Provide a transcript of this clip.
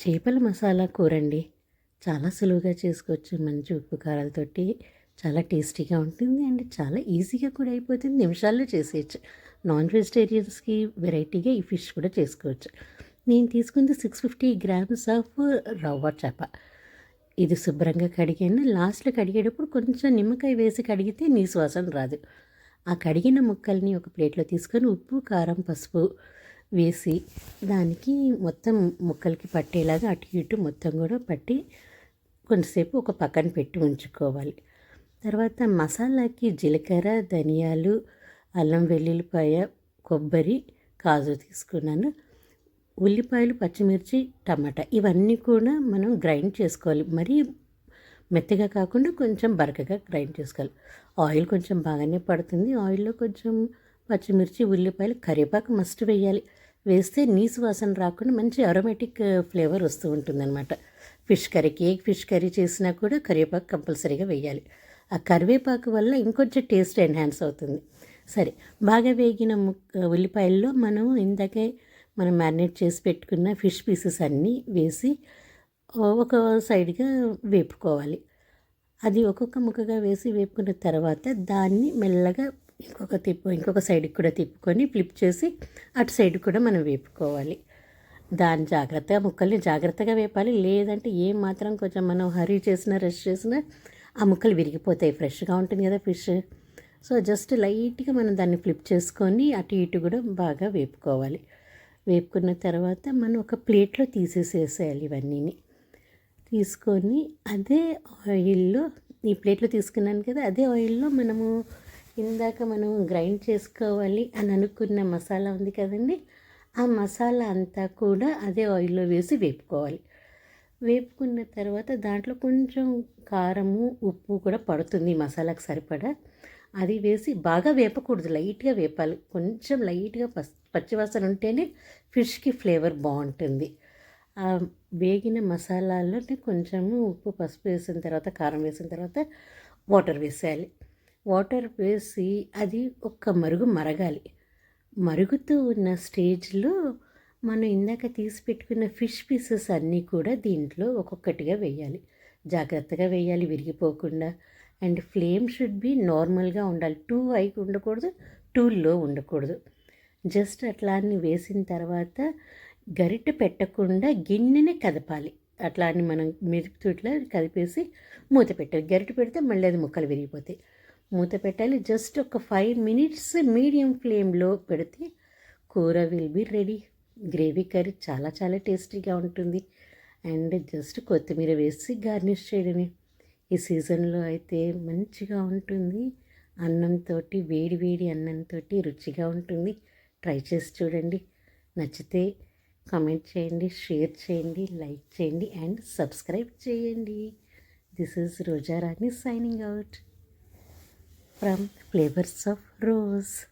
చేపల మసాలా కూర అండి చాలా సులువుగా చేసుకోవచ్చు మంచి ఉప్పు కారాలతోటి చాలా టేస్టీగా ఉంటుంది అండ్ చాలా ఈజీగా కూడా అయిపోతుంది. నిమిషాల్లో చేసేయచ్చు. నాన్ వెజిటేరియన్స్కి వెరైటీగా ఈ ఫిష్ కూడా చేసుకోవచ్చు. నేను తీసుకుంది సిక్స్ ఫిఫ్టీ గ్రామ్స్ ఆఫ్ రవ్వ చేప. ఇది శుభ్రంగా కడిగాను. లాస్ట్లో కడిగేటప్పుడు కొంచెం నిమ్మకాయ వేసి కడిగితే నీ శ్వాసన రాదు. ఆ కడిగిన ముక్కల్ని ఒక ప్లేట్లో తీసుకొని ఉప్పు కారం పసుపు వేసి దానికి మొత్తం ముక్కలకి పట్టేలాగా అటు ఇటు మొత్తం కూడా పట్టి కొంతసేపు ఒక పక్కన పెట్టి ఉంచుకోవాలి. తర్వాత మసాలాకి జీలకర్ర ధనియాలు అల్లం వెల్లుల్లిపాయ కొబ్బరి కాజు తీసుకున్నాను. ఉల్లిపాయలు పచ్చిమిర్చి టమాటా ఇవన్నీ కూడా మనం గ్రైండ్ చేసుకోవాలి. మరీ మెత్తగా కాకుండా కొంచెం బరకగా గ్రైండ్ చేసుకోవాలి. ఆయిల్ కొంచెం బాగానే పడుతుంది. ఆయిల్లో కొంచెం పచ్చిమిర్చి ఉల్లిపాయలు కరివేపాకు మస్ట్ వేయాలి. వేస్తే నీసు వాసన రాకుండా మంచి అరోమేటిక్ ఫ్లేవర్ uh, వస్తూ ఉంటుందన్నమాట. ఫిష్ కర్రీకి ఏ ఫిష్ కర్రీ చేసినా కూడా కరివేపాకు కంపల్సరీగా వేయాలి. ఆ కరివేపాకు వల్ల ఇంకొంచెం టేస్ట్ ఎన్హాన్స్ అవుతుంది. సరే బాగా వేగిన ముక్క uh, ఉల్లిపాయల్లో మనం ఇందాకే మనం మ్యారినేట్ చేసి పెట్టుకున్న ఫిష్ పీసెస్ అన్నీ వేసి uh, ఒక సైడ్గా వేపుకోవాలి. అది ఒక్కొక్క ముక్కగా వేసి వేపుకున్న తర్వాత దాన్ని మెల్లగా ఇంకొక తిప్పు ఇంకొక సైడ్కి కూడా తిప్పుకొని ఫ్లిప్ చేసి అటు సైడ్ కూడా మనం వేపుకోవాలి. దాన్ని జాగ్రత్తగా ముక్కల్ని జాగ్రత్తగా వేపాలి. లేదంటే ఏం మాత్రం కొంచెం మనం హరీ చేసినా రష్ చేసినా ఆ ముక్కలు విరిగిపోతాయి. ఫ్రెష్గా ఉంటుంది కదా ఫిష్ సో జస్ట్ లైట్గా మనం దాన్ని ఫ్లిప్ చేసుకొని అటు ఇటు కూడా బాగా వేపుకోవాలి. వేపుకున్న తర్వాత మనం ఒక ప్లేట్లో తీసేసేసేయాలి ఇవన్నీని. తీసుకొని అదే ఆయిల్లో ఈ ప్లేట్లో తీసుకున్నాను కదా అదే ఆయిల్లో మనము ఇందాక మనం గ్రైండ్ చేసుకోవాలి అని అనుకున్న మసాలా ఉంది కదండి ఆ మసాలా అంతా కూడా అదే ఆయిల్లో వేసి వేపుకోవాలి. వేపుకున్న తర్వాత దాంట్లో కొంచెం కారము ఉప్పు కూడా పడుతుంది మసాలాకు సరిపడా. అది వేసి బాగా వేపకూడదు లైట్గా వేపాలి. కొంచెం లైట్గా పస్ పచ్చివాసన ఉంటేనే ఫిష్కి ఫ్లేవర్ బాగుంటుంది. ఆ వేగిన మసాలాలోనే కొంచెము ఉప్పు పసుపు వేసిన తర్వాత కారం వేసిన తర్వాత వాటర్ వేసేయాలి. వాటర్ వేసి అది ఒక్క మరుగు మరగాలి. మరుగుతూ ఉన్న స్టేజ్లో మనం ఇందాక తీసి పెట్టుకున్న ఫిష్ పీసెస్ అన్నీ కూడా దీంట్లో ఒక్కొక్కటిగా వేయాలి. జాగ్రత్తగా వేయాలి విరిగిపోకుండా. అండ్ ఫ్లేమ్ షుడ్ బి నార్మల్గా ఉండాలి. టూ హైకి ఉండకూడదు టూ లో ఉండకూడదు. జస్ట్ అట్లా అన్ని వేసిన తర్వాత గరిటె పెట్టకుండా గిన్నెనే కదపాలి. అట్లా అని మనం మెరుపుతూ ఇట్లా కదిపేసి మూత పెట్టాలి. గరిటె పెడితే మళ్ళీ అది ముక్కలు విరిగిపోతాయి. మూత పెట్టాలి. జస్ట్ ఒక ఫైవ్ మినిట్స్ మీడియం ఫ్లేమ్లో పెడితే కూర will be ready. Gravy curry చాలా చాలా టేస్టీగా ఉంటుంది. అండ్ జస్ట్ కొత్తిమీర వేసి గార్నిష్ చేయడమే. ఈ సీజన్లో అయితే మంచిగా ఉంటుంది. అన్నంతో వేడి వేడి అన్నంతో రుచిగా ఉంటుంది. ట్రై చేసి చూడండి. నచ్చితే కమెంట్ చేయండి షేర్ చేయండి లైక్ చేయండి అండ్ సబ్స్క్రైబ్ చేయండి. This is Rojarani signing out. From flavors of rose